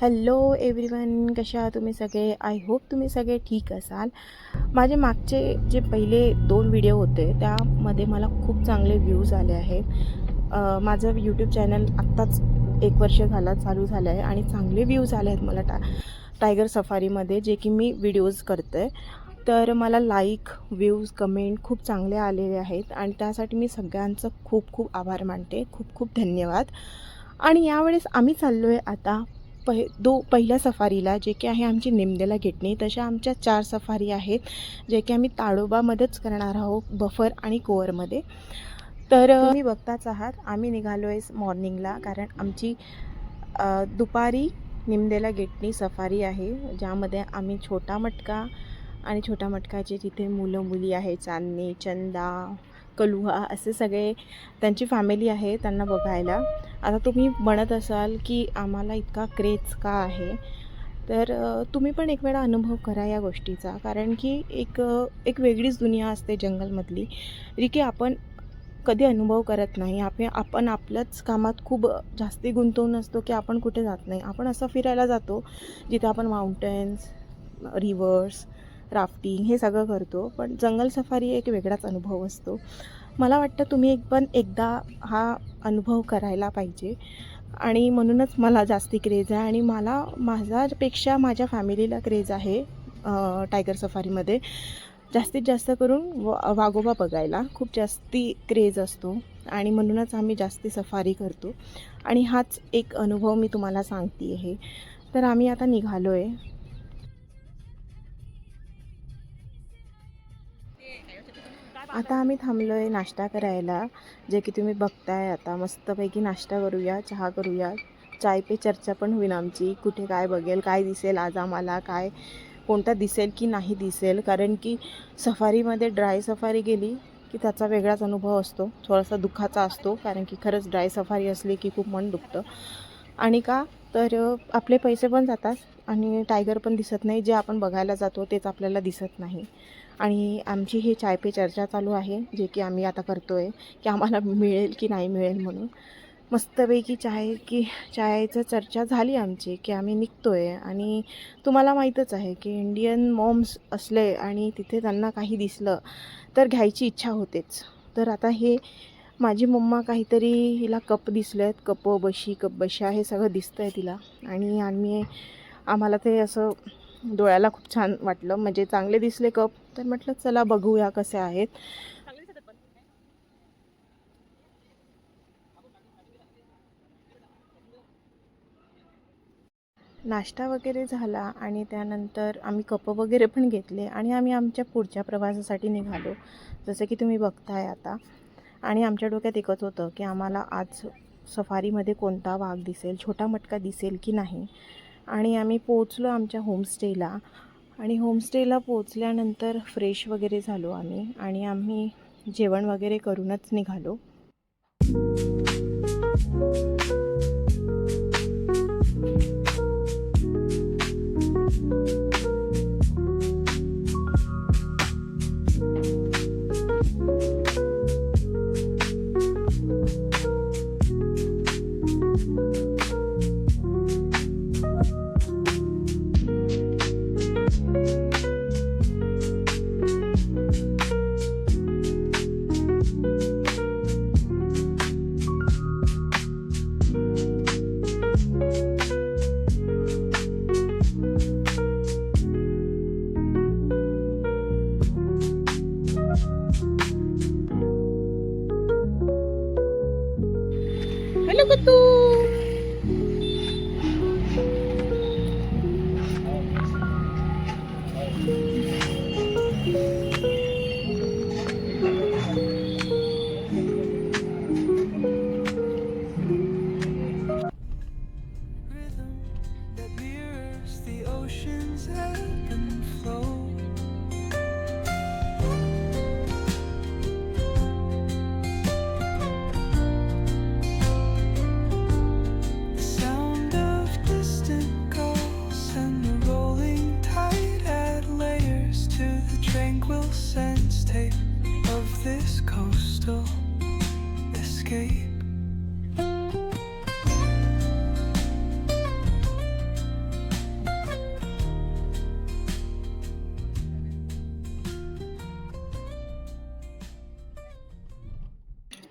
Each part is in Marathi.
हॅलो एव्हरीवन कशा तुम्ही सगळे? आय होप तुम्ही सगळे ठीक असाल. माझे मागचे जे पहिले दोन व्हिडिओ होते त्यामध्ये मला खूप चांगले व्ह्यूज आले आहेत. माझं यूट्यूब चॅनल आत्ताच एक वर्ष झाला चालू झालं आहे आणि चांगले व्ह्यूज आले आहेत मला टा टायगर सफारीमध्ये जे की मी व्हिडिओज करते. तर मला लाईक व्ह्यूज कमेंट खूप चांगले आलेले आहेत आणि त्यासाठी मी सगळ्यांचं खूप खूप आभार मानते. खूप खूप धन्यवाद. आणि यावेळेस आम्ही चाललो आहे आता पहि दो पहिल्या सफारीला जे की आहे आमची निमदेला घेटणी तशा आमच्या चार सफारी आहेत जे की आम्ही ताडोबामध्येच करणार आहोत बफर आणि कोअरमध्ये. तर मी तुम्ही बघताच आहात आम्ही निघालो आहे मॉर्निंगला कारण आमची दुपारी निमदेला गेटनी सफारी आहे ज्यामध्ये आम्ही छोटा मटका आणि छोटा मटकाचे जिथे मुलं मुली आहे चांदणी चंदा कलुहा असे सगळे त्यांची फॅमिली आहे त्यांना बघायला. आता तुम्ही म्हणत असाल की आम्हाला इतका क्रेज का आहे? तर तुम्ही पण एक वेळा अनुभव करा या गोष्टीचा. कारण की एक एक वेगळीच दुनिया असते जंगलमधली. जी की आपण कधी अनुभव करत नाही. आपण आपण आपल्याच कामात खूप जास्ती गुंतवून असतो की आपण कुठे जात नाही. आपण असं फिरायला जातो जिथे आपण माउंटन्स रिव्हर्स राफ्टिंग हे सगळं करतो. पण जंगल सफारी एक वेगळाच अनुभव असतो. मला वाटतं तुम्ही एक पण एकदा हा अनुभव करायला पाहिजे. आणि म्हणूनच मला जास्ती क्रेज आहे आणि मला माझ्यापेक्षा माझ्या फॅमिलीला क्रेज आहे टायगर सफारीमध्ये जास्तीत जास्त करून व वाघोबा बघायला खूप जास्ती क्रेज असतो आणि म्हणूनच आम्ही जास्ती सफारी करतो. आणि हाच एक अनुभव मी तुम्हाला सांगते आहे तर आम्ही आता निघालो आहे आता आम्ही थांबलो आहे नाश्ता करायला जे की तुम्ही बघताय आता. मस्तपैकी नाश्ता करूया चहा करूया. चाय पे चर्चा पण होईल आमची. कुठे काय बघेल काय दिसेल आज आम्हाला काय कोणता दिसेल की नाही दिसेल. कारण की सफारीमध्ये ड्राय सफारी गेली की त्याचा वेगळाच अनुभव असतो. थोडासा दुःखाचा असतो कारण की खरंच ड्राय सफारी असली की खूप मन दुखतं. आणि का तर आपले पैसे पण जातात आणि टायगर पण दिसत नाही. जे आपण बघायला जातो तेच आपल्याला दिसत नाही. आणि आमची ही चाय पे चर्चा चालू आहे जे की आम्ही आता करतो आहे की आम्हाला मिळेल की नाही मिळेल म्हणून. मस्तपैकी चाय की चायचं चर्चा झाली आमची की आम्ही निघतो आहे आणि तुम्हाला माहीतच आहे की इंडियन मॉम्स असले आणि तिथे त्यांना काही दिसलं तर घ्यायची इच्छा होतेच. तर आता हे माझी मम्मा काहीतरी हिला कप दिसले आहेत कप बशी कप बशा हे सगळं दिसतं आहे तिला. आणि आम्ही आम्हाला ते असं डोळ्याला खूप छान वाटलं. म्हणजे चांगले दिसले कप तर म्हटलं चला बघूया कसे आहेत. नाश्ता वगैरे झाला आणि त्यानंतर आम्ही कपं वगैरे पण घेतले आणि आम्ही आमच्या पुढच्या प्रवासासाठी निघालो. जसं की तुम्ही बघताय आता. आणि आमच्या डोक्यात एकच होतं की आम्हाला आज सफारीमध्ये कोणता वाघ दिसेल छोटा मटका दिसेल की नाही. आणि आम्ही पोचलो आमच्या होमस्टेला आणि होमस्टेला पोचल्यानंतर फ्रेश वगैरे झालो आम्ही आणि आम्ही जेवण वगैरे करूनच निघालो. हॅलो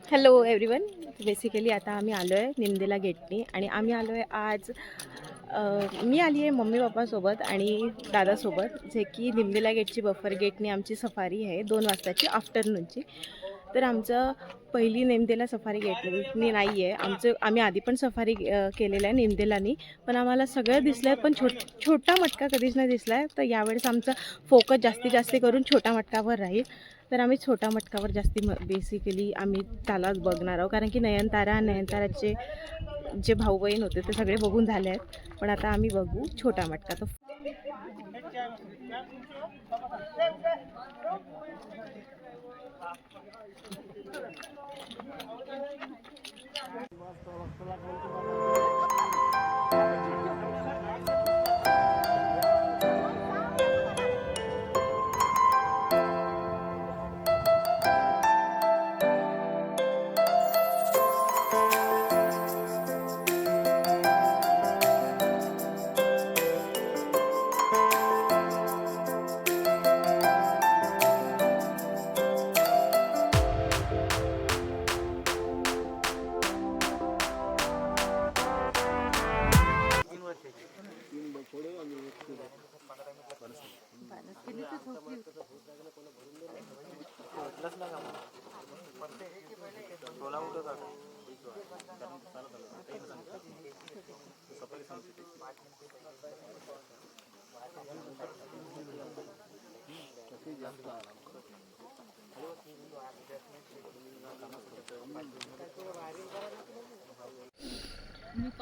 हॅलो एव्हरीवन बेसिकली आता आम्ही आलो आहे निंदेला गेटनी आणि आम्ही आलो आहे आज मी आली आहे मम्मी पप्पासोबत आणि दादासोबत जे की निंदेला गेटची बफर गेटनी आमची सफारी आहे दोन वाजताची आफ्टरनूनची तर आमचं पहिली नेमदेला सफारी गेटनी नाही आहे आमचं आम्ही आधी पण सफारी केलेलं आहे नेमदेलानी. पण आम्हाला सगळं दिसलं आहे पण छोट छोटा मटका कधीच नाही दिसला आहे तर यावेळेस आमचा फोकस जास्तीत जास्त करून छोटा मटकावर राहील. तर आम्ही छोटा मटकावर जास्ती म बेसिकली आम्ही त्याला बघणार आहोत. कारण की नयनतारा नयनताराचे जे भाऊ बहीण होते ते सगळे बघून झाले आहेत. पण आता आम्ही बघू छोटा मटका तो. तर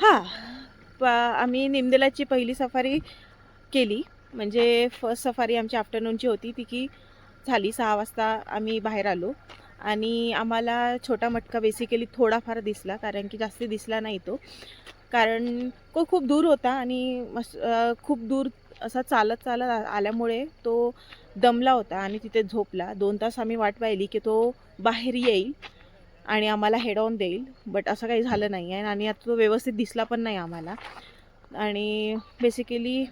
हां प आम्ही निमदेलाची पहिली सफारी केली. म्हणजे फर्स्ट सफारी आमची आफ्टरनूनची होती ती की झाली. सहा वाजता आम्ही बाहेर आलो. आणि आम्हाला छोटा मटका बेसिकली थोडाफार दिसला कारण की जास्ती दिसला नाही तो. कारण तो खूप दूर होता आणि मस खूप दूर असा चालत चालत आ- आल्यामुळे तो दमला होता आणि तिथे झोपला. दोन तास आम्ही वाट पाहिली की तो बाहेर येईल आणि आम्हाला हेड ऑन देईल. बट असं काही झालं नाही आहे आणि आता तो व्यवस्थित दिसला पण नाही आम्हाला. आणि बेसिकली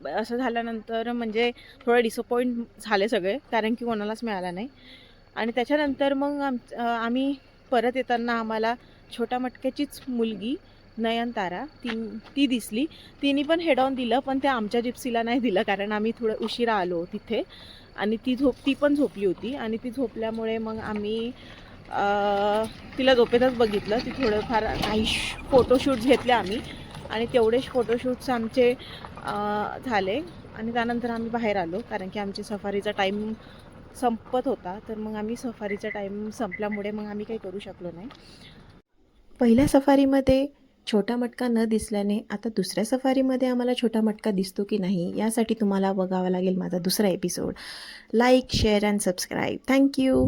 असं झाल्यानंतर म्हणजे थोडं डिसअपॉइंट झाले सगळे कारण की कोणालाच मिळाला नाही. आणि त्याच्यानंतर मग आम आम्ही परत येताना आम्हाला छोट्या मटक्याचीच मुलगी नयनतारा ती ती दिसली. तिने पण हेडॉन दिलं पण ते आमच्या जिप्सीला नाही दिलं कारण आम्ही थोडं उशिरा आलो तिथे. आणि ती झोप ती पण झोपली होती. आणि ती झोपल्यामुळे मग आम्ही तिला झोपेतच बघितलं. ती थोडंफार काही फोटोशूट घेतले आम्ही. आणि तेवढेच फोटोशूट्स आमचे झाले. आणि त्यानंतर आम्ही बाहेर आलो कारण की आमची सफारीचा टाईम संपत होता. तर मग आम्ही सफारीचा टाईम संपल्यामुळे मग आम्ही काही करू शकलो नाही. पहिल्या सफारीमध्ये छोटा मटका न दिसल्याने आता दुसऱ्या सफारीमध्ये आम्हाला छोटा मटका दिसतो की नाही यासाठी तुम्हाला बघावा लागेल माझा दुसरा episode like share and subscribe thank you